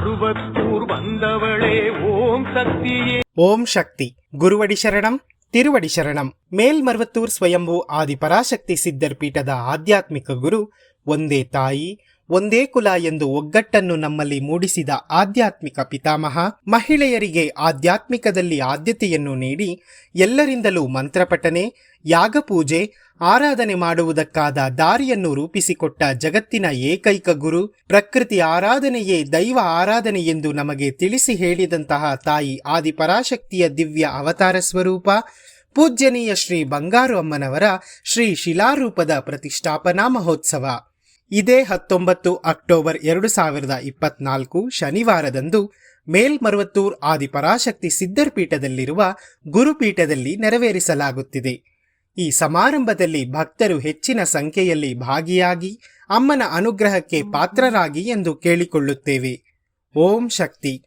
அருவத்தூர் வந்தவளே ஓம் சக்தியே ஓம் சக்தி குருவடி சரணம் ತಿರುವಡಿ ಶರಣಂ ಮೇಲ್ಮರ್ವತ್ತೂರ್ ಸ್ವಯಂಭೂ ಆದಿ ಪರಾಶಕ್ತಿ ಸಿದ್ಧರ್ ಪೀಠದ ಆಧ್ಯಾತ್ಮಿಕ ಗುರು ಒಂದೇ ತಾಯಿ, ಒಂದೇ ಕುಲ ಎಂದು ಒಗ್ಗಟ್ಟನ್ನು ನಮ್ಮಲ್ಲಿ ಮೂಡಿಸಿದ ಆಧ್ಯಾತ್ಮಿಕ ಪಿತಾಮಹ, ಮಹಿಳೆಯರಿಗೆ ಆಧ್ಯಾತ್ಮಿಕದಲ್ಲಿ ಆದ್ಯತೆಯನ್ನು ನೀಡಿ ಎಲ್ಲರಿಂದಲೂ ಮಂತ್ರಪಠನೆ, ಯಾಗಪೂಜೆ, ಆರಾಧನೆ ಮಾಡುವುದಕ್ಕಾದ ದಾರಿಯನ್ನು ರೂಪಿಸಿಕೊಟ್ಟ ಜಗತ್ತಿನ ಏಕೈಕ ಗುರು, ಪ್ರಕೃತಿ ಆರಾಧನೆಯೇ ದೈವ ಆರಾಧನೆ ಎಂದು ನಮಗೆ ತಿಳಿಸಿ ಹೇಳಿದಂತಹ ತಾಯಿ ಆದಿಪರಾಶಕ್ತಿಯ ದಿವ್ಯ ಅವತಾರ ಸ್ವರೂಪ, ಪೂಜ್ಯನೀಯ ಶ್ರೀ ಬಂಗಾರು ಅಮ್ಮನವರ ಶ್ರೀ ಶಿಲಾರೂಪದ ಪ್ರತಿಷ್ಠಾಪನಾ ಮಹೋತ್ಸವ. ಇದೇ ಹತ್ತೊಂಬತ್ತು ಅಕ್ಟೋಬರ್ ಎರಡು ಸಾವಿರದ ಇಪ್ಪತ್ನಾಲ್ಕು ಶನಿವಾರದಂದು ಮೇಲ್ಮರುವತ್ತೂರ್ ಆದಿಪರಾಶಕ್ತಿ ಸಿದ್ಧರ್ಪೀಠದಲ್ಲಿರುವ ಗುರುಪೀಠದಲ್ಲಿ ನೆರವೇರಿಸಲಾಗುತ್ತಿದೆ. ಈ ಸಮಾರಂಭದಲ್ಲಿ ಭಕ್ತರು ಹೆಚ್ಚಿನ ಸಂಖ್ಯೆಯಲ್ಲಿ ಭಾಗಿಯಾಗಿ ಅಮ್ಮನ ಅನುಗ್ರಹಕ್ಕೆ ಪಾತ್ರರಾಗಿ ಎಂದು ಕೇಳಿಕೊಳ್ಳುತ್ತೇವೆ. ಓಂ ಶಕ್ತಿ.